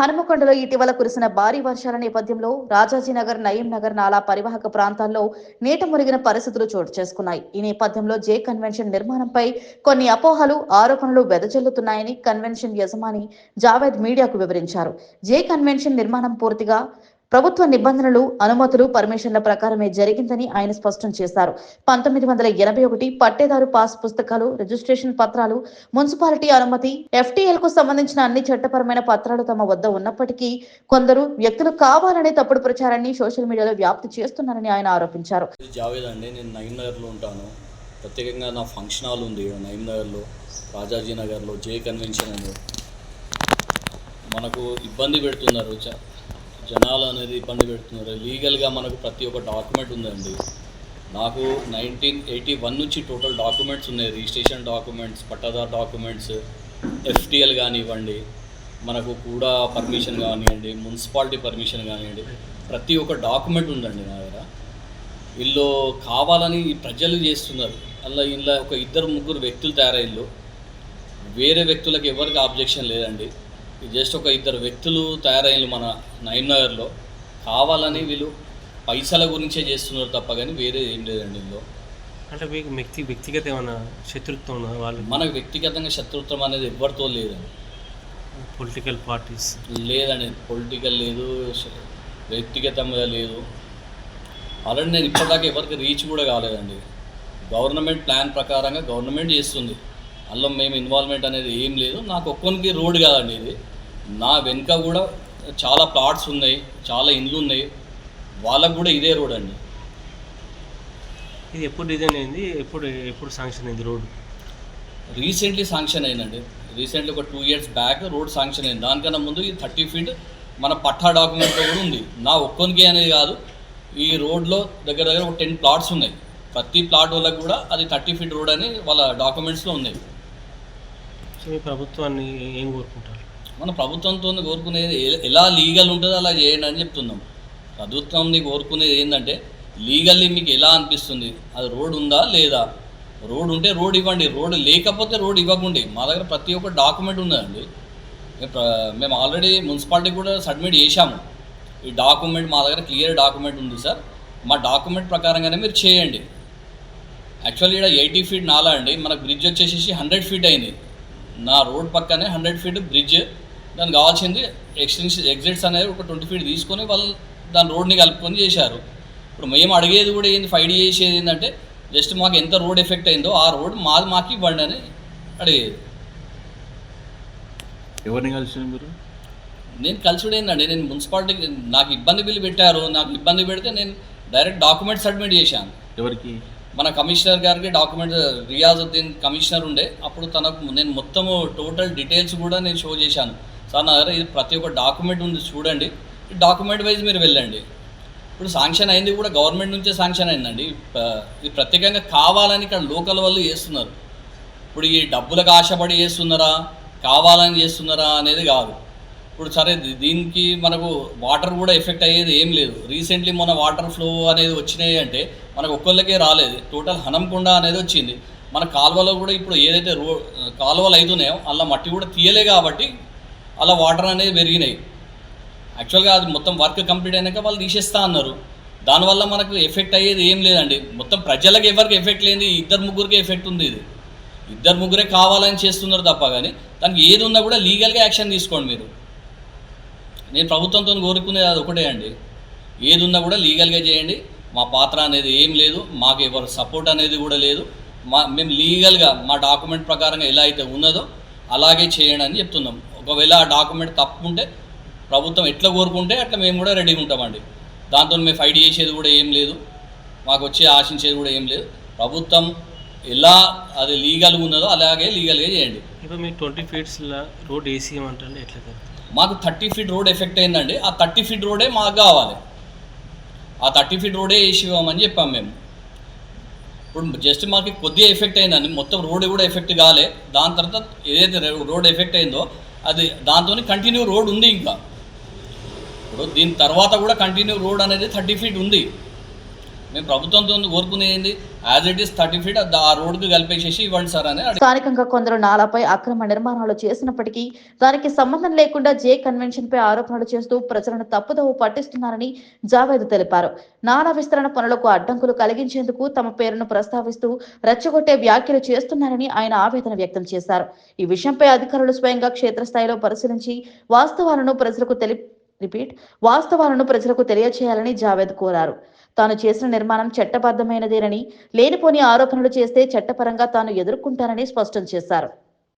హనుమకొండలో ఇటీవల కురిసిన భారీ వర్షాల నేపథ్యంలో రాజాజీనగర్ నయీం నగర్ నాలా పరివాహక ప్రాంతాల్లో నీట మురిగిన పరిస్థితులు చోటు చేసుకున్నాయి. ఈ నేపథ్యంలో జే కన్వెన్షన్ నిర్మాణంపై కొన్ని అపోహలు ఆరోపణలు వెదజల్లుతున్నాయని కన్వెన్షన్ యజమాని జావేద్ మీడియాకు వివరించారు. జే కన్వెన్షన్ నిర్మాణం పూర్తిగా ప్రభుత్వ నిబంధనలు అనుమతులు పర్మిషన్ల ప్రకారమే జరిగిందని ఆయన స్పష్టం చేశారు. పంతొమ్మిది వందల ఎనభై ఒకటి పట్టేదారు పాస్ పుస్తకాలు రిజిస్ట్రేషన్ పత్రాలు మున్సిపాలిటీ అనుమతి ఎఫ్టీఎల్కు సంబంధించిన అన్ని చట్టపరమైన పత్రాలు తమ వద్ద ఉన్నప్పటికీ కొందరు వ్యక్తులు కావాలనే తప్పుడు ప్రచారాన్ని సోషల్ మీడియాలో వ్యాప్తి చేస్తున్నారని ఆయన ఆరోపించారు. జావేద్ అండి నేను నగర్లో ఉంటాను. ప్రత్యేకంగా నా ఫంక్షన్ హాల్ ఉంది నయీం నగర్లో రాజాజీ నగర్లో జే కన్వెన్షన్ అని. మనకు ఇబ్బంది పెడుతున్నారు జనాలు అనేది ఇబ్బంది పెడుతున్నారు. లీగల్గా మనకు ప్రతి ఒక్క డాక్యుమెంట్ ఉందండి. నాకు నైన్టీన్ ఎయిటీ వన్ నుంచి టోటల్ డాక్యుమెంట్స్ ఉన్నాయి. Registration documents pattadar documents FTL కానివ్వండి మనకు కూడా పర్మిషన్ కానివ్వండి మున్సిపాలిటీ పర్మిషన్ కానివ్వండి ప్రతి ఒక్క డాక్యుమెంట్ ఉందండి నా దగ్గర. వీళ్ళు కావాలని ఈ ప్రజలు చేస్తున్నారు. అలా ఇలా ఒక ఇద్దరు ముగ్గురు వ్యక్తులు తయారయ్యారు వేరే వ్యక్తులకు ఎవరికి ఆబ్జెక్షన్ లేదండి. జస్ట్ ఒక ఇద్దరు వ్యక్తులు తయారయ్యారు మన నైన్ నగర్లో. కావాలని వీళ్ళు పైసల గురించే చేస్తున్నారు తప్ప కానీ వేరే ఏం లేదండి ఇందులో. అంటే మీకు వ్యక్తి వ్యక్తిగత ఏమైనా శత్రుత్వం ఉన్నదా వాళ్ళు మనకు వ్యక్తిగతంగా శత్రుత్వం అనేది ఎవరితో లేదండి. Political parties. లేదండి పొలిటికల్ లేదు వ్యక్తిగతంగా లేదు. ఆల్రెడీ నేను ఇప్పటిదాకా ఎవరికి రీచ్ కూడా కాలేదండి. గవర్నమెంట్ ప్లాన్ ప్రకారంగా గవర్నమెంట్ చేస్తుంది. అందులో మేము ఇన్వాల్వ్మెంట్ అనేది ఏం లేదు. నాకు ఒక్కొనికి రోడ్ కాదండి ఇది. నా వెనుక కూడా చాలా ప్లాట్స్ ఉన్నాయి చాలా ఇండ్లు ఉన్నాయి. వాళ్ళకు కూడా ఇదే రోడ్ అండి. ఇది ఎప్పుడు డిజైన్ అయింది? ఎప్పుడు ఎప్పుడు శాంక్షన్ అయింది రోడ్ రీసెంట్లీ శాంక్షన్ అయిందండి. రీసెంట్లీ ఒక two years back road sanction అయింది. దానికన్నా ముందు ఈ థర్టీ ఫీట్ మన పట్టా డాక్యుమెంట్లో కూడా ఉంది. నా ఒక్కొనికి అనేది కాదు. ఈ రోడ్లో దగ్గర దగ్గర ఒక టెన్ ప్లాట్స్ ఉన్నాయి. ప్రతి ప్లాట్ వాళ్ళకి కూడా అది థర్టీ ఫీట్ రోడ్ అని వాళ్ళ డాక్యుమెంట్స్లో ఉన్నాయి. మీ ప్రభుత్వాన్ని ఏం కోరుకుంటారు? మన ప్రభుత్వంతో కోరుకునేది ఎలా లీగల్ ఉంటుందో అలా చేయండి అని చెప్తున్నాం. ప్రభుత్వంని కోరుకునేది ఏంటంటే లీగల్లీ మీకు ఎలా అనిపిస్తుంది? అది రోడ్ ఉందా లేదా? రోడ్ ఉంటే రోడ్ ఇవ్వండి. రోడ్ లేకపోతే రోడ్ ఇవ్వకండి. మా దగ్గర ప్రతి ఒక్క డాక్యుమెంట్ ఉందండి మేము మేము ఆల్రెడీ మున్సిపాలిటీ కూడా సబ్మిట్ చేశాము. ఈ డాక్యుమెంట్ మా దగ్గర క్లియర్ డాక్యుమెంట్ ఉంది సార్. మా డాక్యుమెంట్ ప్రకారంగానే మీరు చేయండి. యాక్చువల్లీ ఇక్కడ ఎయిటీ ఫీట్ నాలా అండి. మనకు బ్రిడ్జ్ వచ్చేసేసి హండ్రెడ్ ఫీట్ అయింది. నా రోడ్ పక్కనే హండ్రెడ్ ఫీట్ బ్రిడ్జ్ దానికి కావాల్సింది ఎక్స్టెన్షన్ ఎగ్జిట్స్ అనేది ఒక ట్వంటీ ఫీట్ తీసుకొని వాళ్ళు దాని రోడ్ని కలుపుకొని చేశారు. ఇప్పుడు మేము అడిగేది కూడా ఏంది ఫైడ్ చేసేది ఏంటంటే జస్ట్ మాకు ఎంత రోడ్ ఎఫెక్ట్ అయిందో ఆ రోడ్ మాది మాకు ఇవ్వండి అని అడిగేది. ఎవరిని కలిసి మీరు? నేను కలిసి ఏంటండి నేను మున్సిపాలిటీకి నాకు ఇబ్బంది బిల్లు పెట్టారు నాకు ఇబ్బంది పెడితే నేను డైరెక్ట్ డాక్యుమెంట్ సబ్మిట్ చేశాను. ఎవరికి? మన కమిషనర్ గారికి డాక్యుమెంట్ రియాజుద్దీన్ కమిషనర్ ఉండే. అప్పుడు తనకు నేను మొత్తము టోటల్ డీటెయిల్స్ కూడా నేను షో చేశాను. సార్ నా దగ్గర ఇది ప్రతి ఒక్క డాక్యుమెంట్ ఉంది చూడండి. ఈ డాక్యుమెంట్ వైజ్ మీరు వెళ్ళండి. ఇప్పుడు శాంక్షన్ అయింది కూడా గవర్నమెంట్ నుంచే శాంక్షన్ అయిందండి. ఇది ప్రత్యేకంగా కావాలని ఇక్కడ లోకల్ వాళ్ళు చేస్తున్నారు. ఇప్పుడు ఈ డబ్బులకు ఆశపడి చేస్తున్నారా? కావాలని చేస్తున్నారా అనేది కాదు. ఇప్పుడు సరే దీ- దీనికి మనకు వాటర్ కూడా ఎఫెక్ట్ అయ్యేది ఏం లేదు. రీసెంట్లీ మన వాటర్ ఫ్లో అనేది వచ్చినాయి అంటే మనకు ఒక్కళ్ళకే రాలేదు. టోటల్ హనంకొండ అనేది వచ్చింది. మన కాలువలో కూడా ఇప్పుడు ఏదైతే రో కాలువలు అవుతున్నాయో అలా మట్టి కూడా తీయలే కాబట్టి అలా వాటర్ అనేది పెరిగినాయి. యాక్చువల్గా అది మొత్తం వర్క్ కంప్లీట్ అయినాక వాళ్ళు తీసేస్తా అన్నారు. దానివల్ల మనకు ఎఫెక్ట్ అయ్యేది ఏం లేదండి. మొత్తం ప్రజలకు ఎవరికి ఎఫెక్ట్ లేని ఇద్దరు ముగ్గురికి ఎఫెక్ట్ ఉంది ఇది. ఇద్దరు ముగ్గురే కావాలని చేస్తున్నారు తప్ప కానీ దానికి ఏది ఉన్నా కూడా లీగల్గా యాక్షన్ తీసుకోండి మీరు. నేను ప్రభుత్వంతో కోరుకునేది అది ఒకటే అండి. ఏది ఉన్నా కూడా లీగల్గా చేయండి. మా పాత్ర అనేది ఏం లేదు. మాకు ఎవరు సపోర్ట్ అనేది కూడా లేదు. మా మేము లీగల్గా మా డాక్యుమెంట్ ప్రకారంగా ఎలా అయితే ఉన్నదో అలాగే చేయండి అని చెప్తున్నాం. ఒకవేళ ఆ డాక్యుమెంట్ తప్పు ఉంటే ప్రభుత్వం ఎట్లా కోరుకుంటే అట్లా మేము కూడా రెడీగా ఉంటామండి. దాంతో మేము ఫైట్ చేసేది కూడా ఏం లేదు. మాకు వచ్చి ఆశించేది కూడా ఏం లేదు. ప్రభుత్వం ఎలా అది లీగల్గా ఉన్నదో అలాగే లీగల్గా చేయండి. ఇప్పుడు మీ ట్వంటీ ఫీట్స్లో రోడ్ ఏసీ అంటే ఎట్లా మాకు థర్టీ ఫీట్ రోడ్ ఎఫెక్ట్ అయిందండి. ఆ థర్టీ ఫీట్ రోడే మాకు కావాలి. ఆ థర్టీ ఫీట్ రోడే వేసి ఇవ్వమని చెప్పాం మేము. ఇప్పుడు జస్ట్ మాకు కొద్దిగా ఎఫెక్ట్ అయిందండి. మొత్తం రోడ్ కూడా ఎఫెక్ట్ కాలే. దాని తర్వాత ఏదైతే రోడ్ ఎఫెక్ట్ అయిందో అది దాంతో కంటిన్యూ రోడ్ ఉంది ఇంకా. ఇప్పుడు దీని తర్వాత కూడా కంటిన్యూ రోడ్ అనేది థర్టీ ఫీట్ ఉంది. మేము ప్రభుత్వంతో కోరుకునేది ఏంది? As it is thirty feet ఆ రోడ్డు కలిపేసేసి ఇవ్వండి సార్ అని స్థానికంగా కొందరు నాలాపై అక్రమ నిర్మాణాలు చేసినప్పటికీ దానికి సంబంధం లేకుండా జే కన్వెన్షన్ పై ఆరోపణలు చేస్తూ ప్రజలను తప్పుదోవ పట్టిస్తున్నారని జావేద్ తెలిపారు. నాలా విస్తరణ పనులకు అడ్డంకులు కలిగించేందుకు తమ పేరును ప్రస్తావిస్తూ రెచ్చగొట్టే వ్యాఖ్యలు చేస్తున్నారని ఆయన ఆవేదన వ్యక్తం చేశారు. ఈ విషయంపై అధికారులు స్వయంగా క్షేత్రస్థాయిలో పరిశీలించి వాస్తవాలను ప్రజలకు తెలి రిపీట్ వాస్తవాలను ప్రజలకు తెలియచేయాలని జావేద్ కోరారు. తాను చేసిన నిర్మాణం చట్టబద్ధమైనదేనని లేనిపోని ఆరోపణలు చేస్తే చట్టపరంగా తాను ఎదుర్కొంటానని స్పష్టం చేశారు.